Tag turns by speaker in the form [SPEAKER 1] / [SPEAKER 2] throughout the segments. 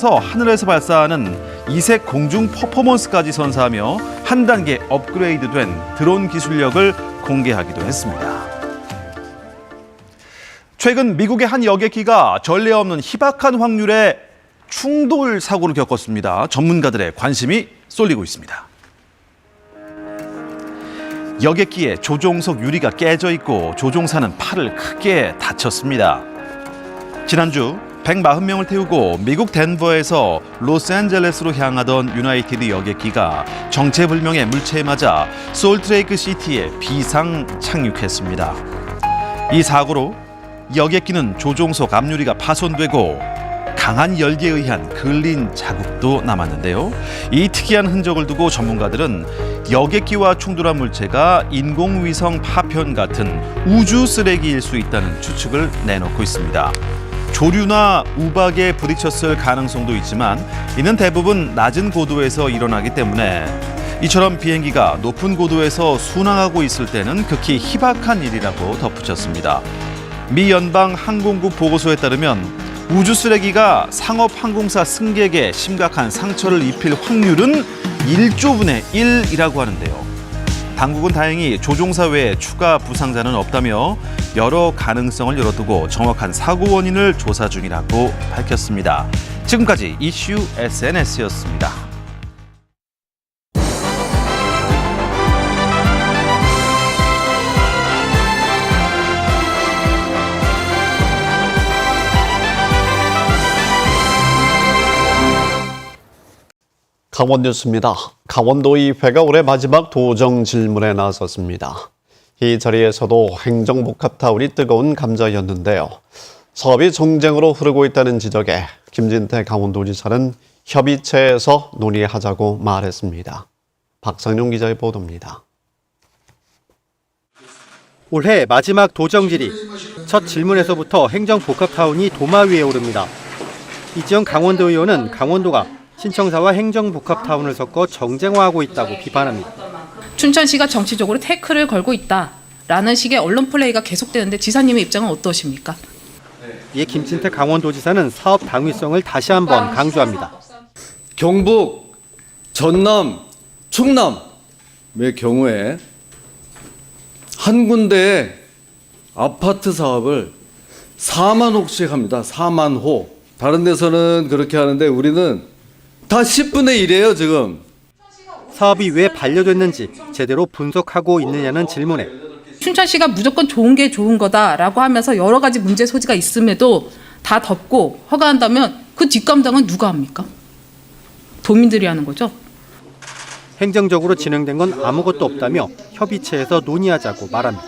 [SPEAKER 1] 서 하늘에서 발사하는 이색 공중 퍼포먼스까지 선사하며 한 단계 업그레이드된 드론 기술력을 공개하기도 했습니다. 최근 미국의 한 여객기가 전례 없는 희박한 확률의 충돌 사고를 겪었습니다. 전문가들의 관심이 쏠리고 있습니다. 여객기에 조종석 유리가 깨져 있고 조종사는 팔을 크게 다쳤습니다. 지난주 140명을 태우고 미국 덴버에서 로스앤젤레스로 향하던 유나이티드 여객기가 정체불명의 물체에 맞아 솔트레이크 시티에 비상 착륙했습니다. 이 사고로 여객기는 조종석 앞유리가 파손되고 강한 열기에 의한 걸린 자국도 남았는데요. 이 특이한 흔적을 두고 전문가들은 여객기와 충돌한 물체가 인공위성 파편 같은 우주 쓰레기일 수 있다는 추측을 내놓고 있습니다. 조류나 우박에 부딪혔을 가능성도 있지만 이는 대부분 낮은 고도에서 일어나기 때문에 이처럼 비행기가 높은 고도에서 순항하고 있을 때는 극히 희박한 일이라고 덧붙였습니다. 미 연방 항공국 보고서에 따르면 우주 쓰레기가 상업 항공사 승객에 심각한 상처를 입힐 확률은 1조분의 1이라고 하는데요. 당국은 다행히 조종사 외에 추가 부상자는 없다며 여러 가능성을 열어두고 정확한 사고 원인을 조사 중이라고 밝혔습니다. 지금까지 이슈 SNS였습니다.
[SPEAKER 2] 강원 뉴스입니다. 강원도의 회가 올해 마지막 도정 질문에 나섰습니다. 이 자리에서도 행정복합타운이 뜨거운 감자였는데요. 사업이 정쟁으로 흐르고 있다는 지적에 김진태 강원도지사는 협의체에서 논의하자고 말했습니다. 박상용 기자의 보도입니다.
[SPEAKER 3] 올해 마지막 도정질이 첫 질문에서부터 행정복합타운이 도마 위에 오릅니다. 이지영 강원도 의원은 강원도가 신청사와 행정복합타운을 섞어 정쟁화하고 있다고 비판합니다.
[SPEAKER 4] 춘천시가 정치적으로 태클을 걸고 있다라는 식의 언론 플레이가 계속되는데 지사님의 입장은 어떠십니까?
[SPEAKER 3] 이에 김진태 강원도지사는 사업 당위성을 다시 한번 강조합니다.
[SPEAKER 5] 경북, 전남, 충남의 경우에 한 군데에 아파트 사업을 4만 호씩 합니다. 4만 호. 다른 데서는 그렇게 하는데 우리는 다 10분의 1이에요, 지금.
[SPEAKER 3] 사업이 왜 반려됐는지 제대로 분석하고 있느냐는 질문에
[SPEAKER 4] 춘천시가 무조건 좋은 게 좋은 거다라고 하면서 여러 가지 문제 소지가 있음에도 다 덮고 허가한다면 그 뒷감당은 누가 합니까? 도민들이 하는 거죠.
[SPEAKER 3] 행정적으로 진행된 건 아무것도 없다며 협의체에서 논의하자고 말합니다.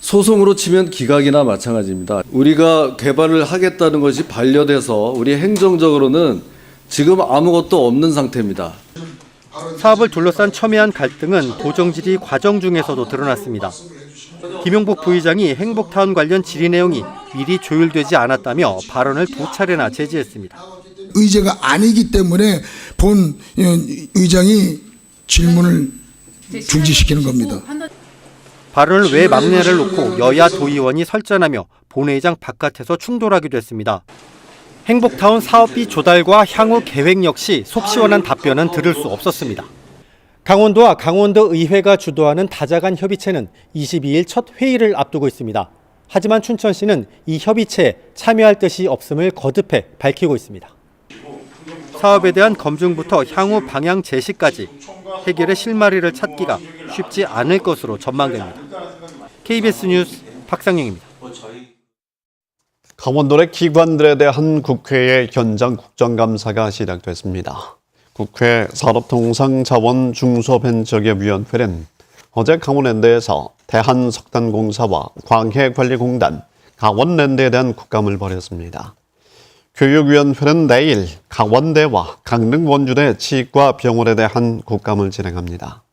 [SPEAKER 5] 소송으로 치면 기각이나 마찬가지입니다. 우리가 개발을 하겠다는 것이 반려돼서 우리 행정적으로는 지금 아무것도 없는 상태입니다.
[SPEAKER 3] 사업을 둘러싼 첨예한 갈등은 도정질의 과정 중에서도 드러났습니다. 김용복 부의장이 행복타운 관련 질의 내용이 미리 조율되지 않았다며 발언을 두 차례나 제지했습니다.
[SPEAKER 6] 의제가 아니기 때문에 본 어, 의장이 질문을 중지시키는 겁니다.
[SPEAKER 3] 발언을 왜 막내를 놓고 여야 도의원이 설전하며 본회의장 바깥에서 충돌하기도 했습니다. 행복타운 사업비 조달과 향후 계획 역시 속 시원한 답변은 들을 수 없었습니다. 강원도와 강원도 의회가 주도하는 다자간 협의체는 22일 첫 회의를 앞두고 있습니다. 하지만 춘천시는 이 협의체에 참여할 뜻이 없음을 거듭해 밝히고 있습니다. 사업에 대한 검증부터 향후 방향 제시까지 해결의 실마리를 찾기가 쉽지 않을 것으로 전망됩니다. KBS 뉴스 박상영입니다.
[SPEAKER 2] 강원도 내 기관들에 대한 국회의 현장 국정감사가 시작됐습니다. 국회 산업통상자원중소벤처기업위원회는 어제 강원랜드에서 대한석탄공사와 광해관리공단, 강원랜드에 대한 국감을 벌였습니다. 교육위원회는 내일 강원대와 강릉원주대 치과 병원에 대한 국감을 진행합니다.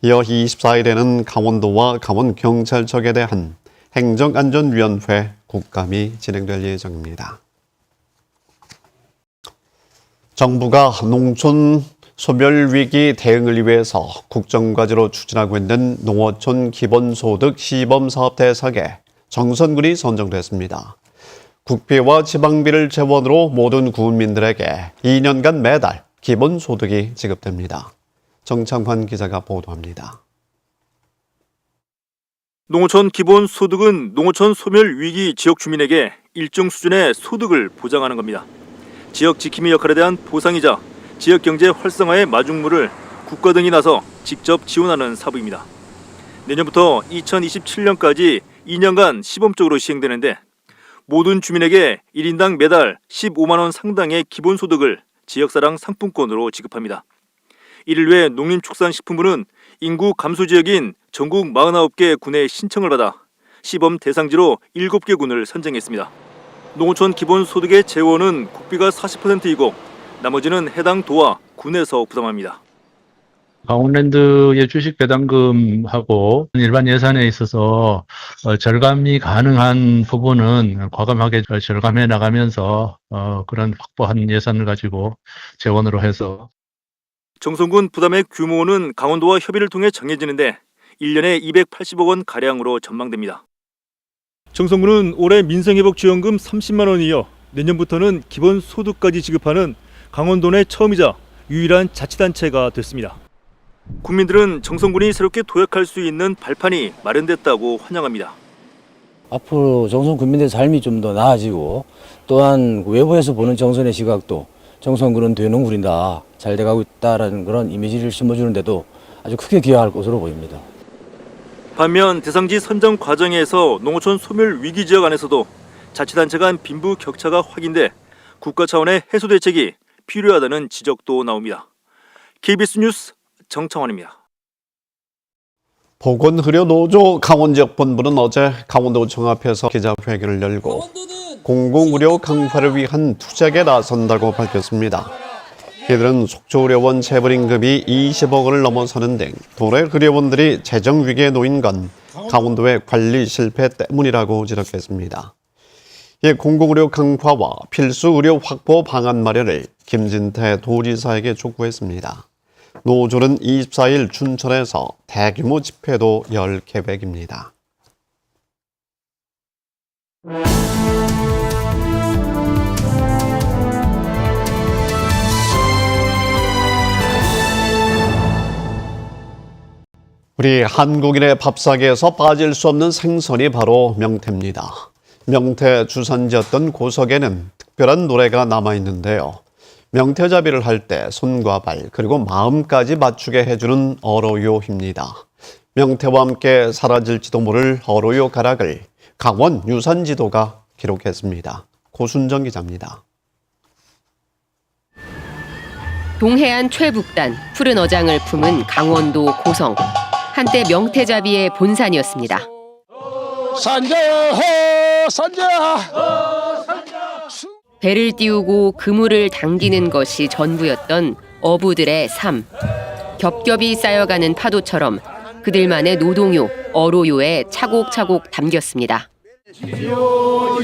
[SPEAKER 2] 이어 24일에는 강원도와 강원경찰청에 대한 행정안전위원회 국감이 진행될 예정입니다. 정부가 농촌 소멸위기 대응을 위해서 국정과제로 추진하고 있는 농어촌 기본소득 시범사업 대상에 정선군이 선정됐습니다. 국비와 지방비를 재원으로 모든 국민들에게 2년간 매달 기본소득이 지급됩니다. 정창환 기자가 보도합니다.
[SPEAKER 7] 농어촌 기본 소득은 농어촌 소멸 위기 지역 주민에게 일정 수준의 소득을 보장하는 겁니다. 지역 지킴이 역할에 대한 보상이자 지역 경제 활성화의 마중물을 국가 등이 나서 직접 지원하는 사부입니다. 내년부터 2027년까지 2년간 시범적으로 시행되는데 모든 주민에게 1인당 매달 15만 원 상당의 기본소득을 지역사랑 상품권으로 지급합니다. 이를 위해 농림축산식품부는 인구 감소 지역인 전국 49개 군의 신청을 받아 시범 대상지로 7개 군을 선정했습니다. 농어촌 기본소득의 재원은 국비가 40%이고 나머지는 해당 도와 군에서 부담합니다.
[SPEAKER 8] 강원랜드의 주식 배당금하고 일반 예산에 있어서 어, 절감이 가능한 부분은 과감하게 절감해 나가면서 어, 그런 확보한 예산을 가지고 재원으로 해서
[SPEAKER 7] 정성군 부담의 규모는 강원도와 협의를 통해 정해지는데 1년에 280억 원 가량으로 전망됩니다. 정성군은 올해 민생회복지원금 30만 원 이 어 내년부터는 기본 소득까지 지급하는 강원도 내 처음이자 유일한 자치단체가 됐습니다. 국민들은 정성군이 새롭게 도약할 수 있는 발판이 마련됐다고 환영합니다.
[SPEAKER 9] 앞으로 정선 국민들의 삶이 좀 더 나아지고 또한 외부에서 보는 정선의 시각도 정선군은 되는군이다 잘 돼가고 있다라는 그런 이미지를 심어주는데도 아주 크게 기여할 것으로 보입니다.
[SPEAKER 7] 반면 대상지 선정 과정에서 농어촌 소멸 위기 지역 안에서도 자치단체 간 빈부 격차가 확인돼 국가 차원의 해소 대책이 필요하다는 지적도 나옵니다. KBS 뉴스 정창원입니다.
[SPEAKER 2] 보건의료노조 강원지역본부는 어제 강원도청 앞에서 기자회견을 열고 공공의료 강화를 위한 투쟁에 나선다고 밝혔습니다. 이들은 속초의료원 재벌임금이 20억 원을 넘어서는 등 도내 의료원들이 재정 위기에 놓인 건 강원도의 관리 실패 때문이라고 지적했습니다. 이 공공의료 강화와 필수 의료 확보 방안 마련을 김진태 도지사에게 촉구했습니다. 노조는 24일 춘천에서 대규모 집회도 열 계획입니다. 우리 한국인의 밥상에서 빠질 수 없는 생선이 바로 명태입니다. 명태 주산지였던 고석에는 특별한 노래가 남아 있는데요. 명태잡이를 할 때 손과 발 그리고 마음까지 맞추게 해주는 어로요입니다. 명태와 함께 사라질지도 모를 어로요 가락을 강원 유산지도가 기록했습니다. 고순정 기자입니다.
[SPEAKER 10] 동해안 최북단 푸른 어장을 품은 강원도 고성. 한때 명태잡이의 본산이었습니다.
[SPEAKER 6] 산자 산자
[SPEAKER 10] 배를 띄우고 그물을 당기는 것이 전부였던 어부들의 삶. 겹겹이 쌓여가는 파도처럼 그들만의 노동요, 어로요에 차곡차곡 담겼습니다.
[SPEAKER 11] 지요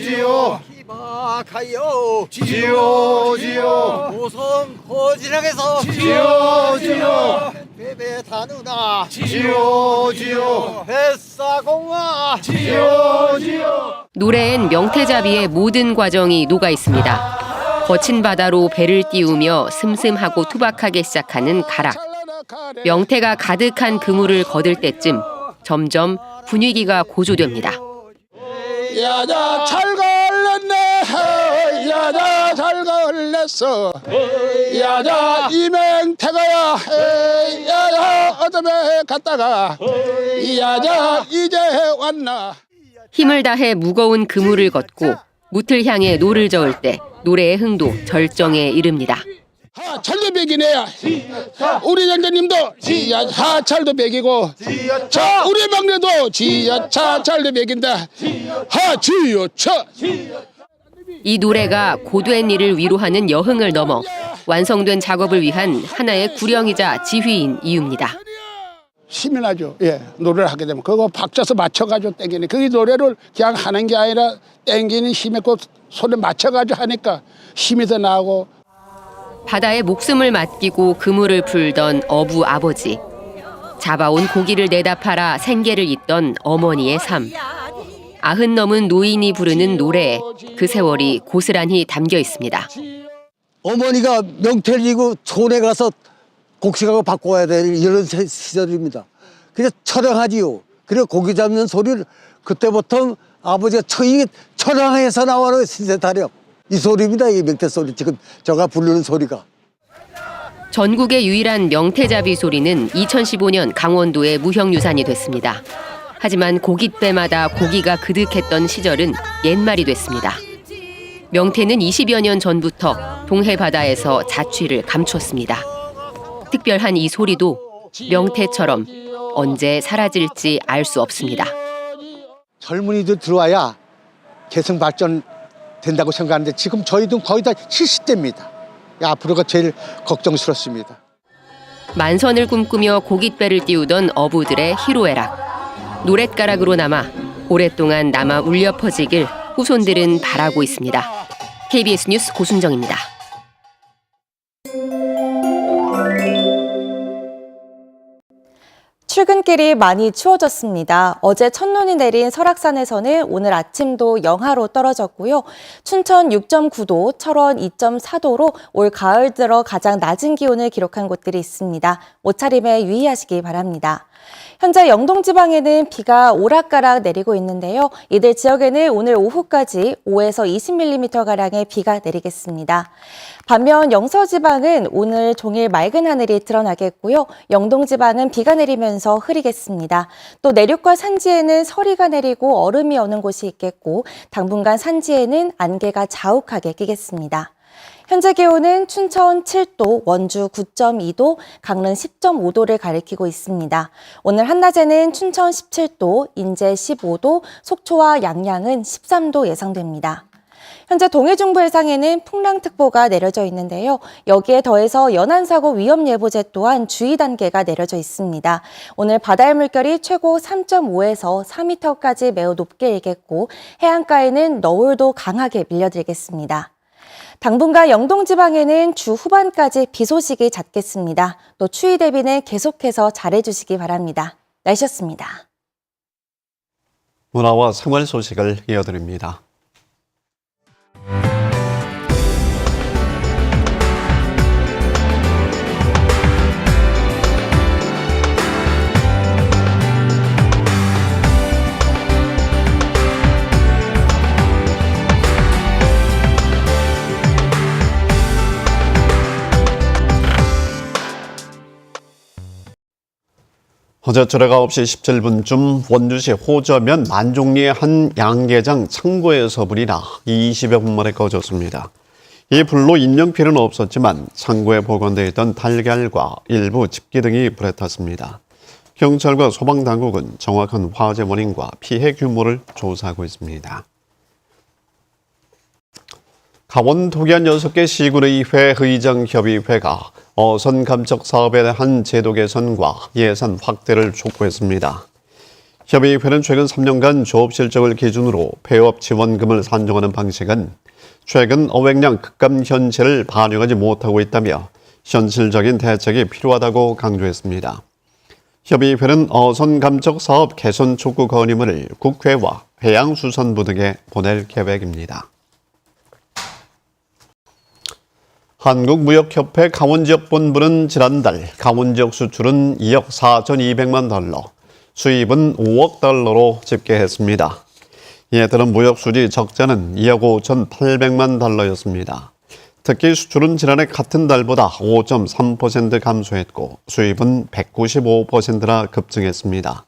[SPEAKER 11] 지요 희박하여 지요 지요 고성 고지락에서 지요 지요 베베 다누나. 지요 지요 뱃사공아 지요 지요
[SPEAKER 10] 노래엔 명태잡이의 모든 과정이 녹아 있습니다. 거친 바다로 배를 띄우며 슴슴하고 투박하게 시작하는 가락. 명태가 가득한 그물을 거들 때쯤 점점 분위기가 고조됩니다.
[SPEAKER 6] 잘 걸렸네 야자 잘 걸렸어. 야자 이맹태가야. 야자 어둠에 갔다가 야자 이제 왔나.
[SPEAKER 10] 힘을 다해 무거운 그물을 걷고 무틀 향해 노를 저을 때 노래의 흥도 절정에 이릅니다.
[SPEAKER 6] 하철도 백이네요 우리 장자님도 지야 하철도 백이고. 자 우리 막내도 지야 차철도 백인다. 하주요 차
[SPEAKER 10] 이 노래가 고된 일을 위로하는 여흥을 넘어 완성된 작업을 위한 하나의 구령이자 지휘인 이유입니다.
[SPEAKER 6] 힘이 나죠. 예, 노래를 하게 되면 그거 박자서 맞춰가지고 땡기는 그게 노래를 그냥 하는 게 아니라 땡기는 힘에 그 손에 맞춰가지고 하니까 힘이 더 나고
[SPEAKER 10] 바다에 목숨을 맡기고 그물을 풀던 어부 아버지. 잡아온 고기를 내다 팔아 생계를 잇던 어머니의 삶. 아흔 넘은 노인이 부르는 노래에 그 세월이 고스란히 담겨 있습니다.
[SPEAKER 11] 어머니가 명태를 지고 촌에 가서 곡식하고 바꿔야 될 이런 세- 시절입니다. 그냥 철량하지요. 그리고 고기 잡는 소리를 그때부터 아버지가 처이 철량에서 나와는 신세 타령 이 소리입니다. 이 명태 소리 지금 제가 부르는 소리가.
[SPEAKER 10] 전국의 유일한 명태잡이 소리는 2015년 강원도의 무형유산이 됐습니다. 하지만 고깃배마다 고기가 그득했던 시절은 옛말이 됐습니다. 명태는 20여 년 전부터 동해 바다에서 자취를 감췄습니다. 특별한 이 소리도 명태처럼 언제 사라질지 알 수 없습니다.
[SPEAKER 11] 젊은이들 들어와야 개성 발전 된다고 생각하는데 지금 저희도 거의 다 70대입니다. 앞으로가 제일 걱정스럽습니다.
[SPEAKER 10] 만선을 꿈꾸며 고깃배를 띄우던 어부들의 희로애락. 노랫가락으로 남아 오랫동안 남아 울려 퍼지길 후손들은 바라고 있습니다. KBS 뉴스 고순정입니다.
[SPEAKER 12] 출근길이 많이 추워졌습니다. 어제 첫눈이 내린 설악산에서는 오늘 아침도 영하로 떨어졌고요. 춘천 6.9도, 철원 2.4도로 올 가을 들어 가장 낮은 기온을 기록한 곳들이 있습니다. 옷차림에 유의하시기 바랍니다. 현재 영동 지방에는 비가 오락가락 내리고 있는데요. 이들 지역에는 오늘 오후까지 5에서 20mm 가량의 비가 내리겠습니다. 반면 영서 지방은 오늘 종일 맑은 하늘이 드러나겠고요. 영동 지방은 비가 내리면서 흐리겠습니다. 또 내륙과 산지에는 서리가 내리고 얼음이 오는 곳이 있겠고 당분간 산지에는 안개가 자욱하게 끼겠습니다. 현재 기온은 춘천 7도, 원주 9.2도, 강릉 10.5도를 가리키고 있습니다. 오늘 한낮에는 춘천 17도, 인제 15도, 속초와 양양은 13도 예상됩니다. 현재 동해 중부 해상에는 풍랑특보가 내려져 있는데요. 여기에 더해서 연안사고 위험 예보제 또한 주의 단계가 내려져 있습니다. 오늘 바다의 물결이 최고 3.5에서 4m까지 매우 높게 일겠고 해안가에는 너울도 강하게 밀려들겠습니다. 당분간 영동 지방에는 주 후반까지 비 소식이 잦겠습니다. 또 추위 대비는 계속해서 잘해 주시기 바랍니다. 날씨였습니다.
[SPEAKER 2] 문화와 생활 소식을 이어드립니다. 어제 저녁 9시 17분쯤 원주시 호저면 만종리의 한 양계장 창고에서 불이 나 20여 분 만에 꺼졌습니다. 이 불로 인명피해는 없었지만 창고에 보관되어 있던 달걀과 일부 집기 등이 불에 탔습니다. 경찰과 소방당국은 정확한 화재 원인과 피해 규모를 조사하고 있습니다. 강원 도기한 6개 시군의회 의장협의회가 어선 감척 사업에 대한 제도 개선과 예산 확대를 촉구했습니다. 협의회는 최근 3년간 조업 실적을 기준으로 폐업 지원금을 산정하는 방식은 최근 어획량 급감 현실을 반영하지 못하고 있다며 현실적인 대책이 필요하다고 강조했습니다. 협의회는 어선 감척 사업 개선 촉구 건의문을 국회와 해양수산부 등에 보낼 계획입니다. 한국무역협회 강원지역본부는 지난달 강원지역 수출은 2억 4,200만 달러, 수입은 5억 달러로 집계했습니다. 이에 따른 무역수지 적자는 2억 5,800만 달러였습니다. 특히 수출은 지난해 같은 달보다 5.3% 감소했고 수입은 195%나 급증했습니다.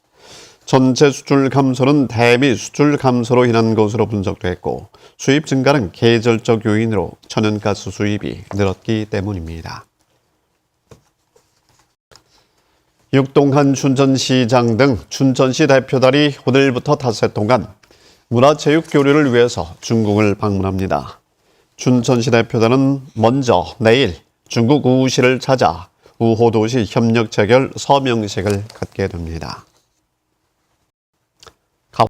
[SPEAKER 2] 전체 수출 감소는 대미 수출 감소로 인한 것으로 분석됐고 수입 증가는 계절적 요인으로 천연가스 수입이 늘었기 때문입니다. 육동한 춘천시장 등 춘천시 대표단이 오늘부터 닷새 동안 문화체육 교류를 위해서 중국을 방문합니다. 춘천시 대표단은 먼저 내일 중국 우시를 찾아 우호도시 협력 체결 서명식을 갖게 됩니다.